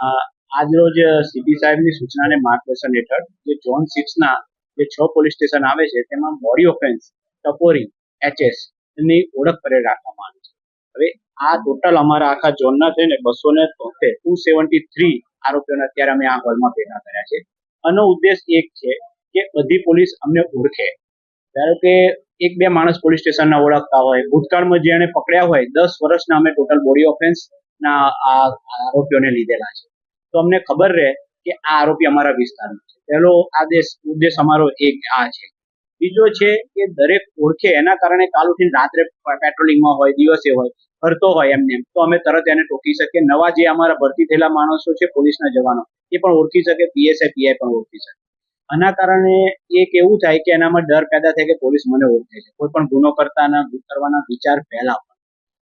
આજરોજ સીપી સાહેબની સૂચનાને માર્ગદર્શન હેઠળ જે ઝોન સિક્સના જે છ પોલીસ સ્ટેશન આવે છે, તેમાં બોડી ઓફેન્સ ટપોરી એચએસની ઓળખ પરે રાખવામાં આવી છે. હવે આ ટોટલ અમારા આખા ઝોનના થઈને બસો ને તોતેર ટુ સેવન્ટી થ્રી આરોપીઓને અત્યારે અમે આ હોલમાં ભેગા કર્યા છે. આનો ઉદ્દેશ એક છે કે બધી પોલીસ અમને ઓળખે. ધારો કે એક બે માણસ પોલીસ સ્ટેશનના ઓળખતા હોય, ભૂતકાળમાં જેને પકડ્યા હોય, દસ વર્ષના અમે ટોટલ બોડી ઓફેન્સ ના આ આરોપીઓને લીધેલા છે. તો અમને ખબર રહે કે આ આરોપી અમારા વિસ્તારનો છે. પહેલો આદેશ, ઉદ્દેશ અમારો એક આ છે. બીજો છે કે દરેક ઓળખે, એના કારણે કાલ ઉઠીને રાત્રે પેટ્રોલિંગમાં હોય, દિવસે હોય, ફરતો હોય એમને એમ. તો અમે તરત એને ટોકી શકીએ. નવા જે અમારા ભરતી થયેલા માણસો છે, પોલીસના જવાનો, એ પણ ઓળખી શકે પીએસઆઈ પીઆઈ પણ ઓળખી શકે. આના કારણે એક એવું થાય કે એનામાં ડર પેદા થાય કે પોલીસ મને ઓળખે છે. કોઈ પણ ગુનો કરતાના કરવાના વિચાર પહેલા પણ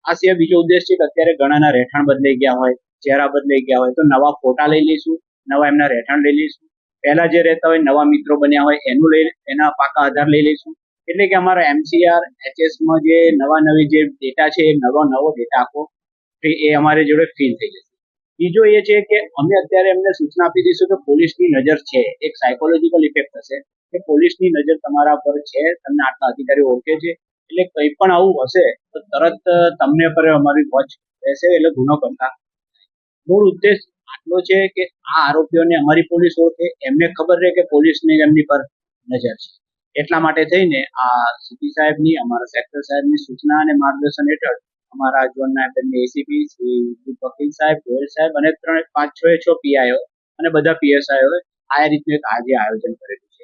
આ સિવાય બીજો ઉદ્દેશ છે કે અત્યારે ઘણાના રહેઠાણ બદલાઈ ગયા હોય, ચહેરા બદલાઈ ગયા હોય, તો નવા ફોટા લઈ લઈશું, નવા એમના રહેઠાણ લઈ લઈશું. પહેલા જે રહેતા હોય નવા મિત્રો બન્યા હોય એનું લઈ, એના પાકા આધાર લઈ લઈશું. એટલે કે અમારા એમસીઆર, એચએસમાં જે નવા નવી જે ડેટા છે એ નવો નવો ડેટા આખો એ અમારે જોડે ફીલ થઈ જશે. બીજો એ છે કે અમે અત્યારે એમને સૂચના આપી દઈશું કે પોલીસની નજર છે. એક સાયકોલોજીકલ ઇફેક્ટ થશે કે પોલીસની નજર તમારા પર છે, તમને આટલા અધિકારીઓ ઓળખે છે. એટલે કંઈ પણ આવું હશે, તો તરત તમને પર અમારી વોચ રહેશે એટલે ગુનો કરતા મૂળ ઉદ્દેશ આટલો છે કે આ આરોપીઓને અમારી પોલીસ ઓળખે, એમને ખબર રહે કે પોલીસને એમની પર નજર છે. એટલા માટે થઈને આ સીપી સાહેબની, અમારા સેક્ટર સાહેબની સૂચના અને માર્ગદર્શન હેઠળ અમારા જોનના બંને એસીપી શ્રી વકીલ સાહેબ ગોયલ સાહેબ અને ત્રણ, પાંચ, છ છ પીઆઈઓ અને બધા પીએસઆઈઓ આ રીતનું એક આજે આયોજન કરેલું છે.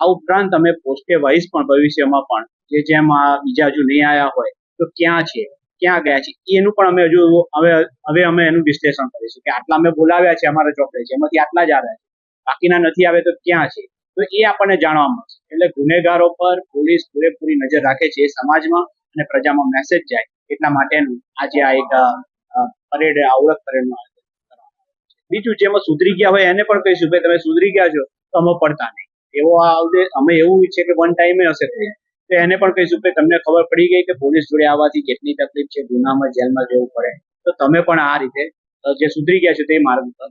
આ ઉપરાંત તમે પોસ્ટે વાઇઝ પણ ભવિષ્યમાં પણ જે જેમ આ બીજા હજુ નહીં આવ્યા હોય તો ક્યાં છે, ક્યાં ગયા છે એનું પણ અમે હજુ હવે હવે અમે એનું વિશ્લેષણ કરીશું કે આટલા અમે બોલાવ્યા છે, અમારા ચોપડે છે, એમાંથી આટલા જ આવ્યા છે, બાકીના નથી આવે તો ક્યાં છે? તો એ આપણને જાણવા મળશે. એટલે ગુનેગારો પર પોલીસ પૂરેપૂરી નજર રાખે છે સમાજમાં અને પ્રજામાં મેસેજ જાય એટલા માટેનું આજે આ એક પરેડ આવડત પરેડમાં બીજું જેમાં સુધરી ગયા હોય એને પણ કહીશું, ભાઈ, તમે સુધરી ગયા છો તો અમે પડતા નહીં. એવો આ ઉદ્દેશ અમે એવું ઈચ્છે કે વન ટાઈમે હશે તો એને પણ કહીશું કે તમને ખબર પડી ગઈ કે પોલીસ જોડે આવવાથી કેટલી તકલીફ છે, ગુનામાં, જેલમાં જવું પડે. તો તમે પણ આ રીતે જે સુધરી ગયા છો તે માર્ગ પર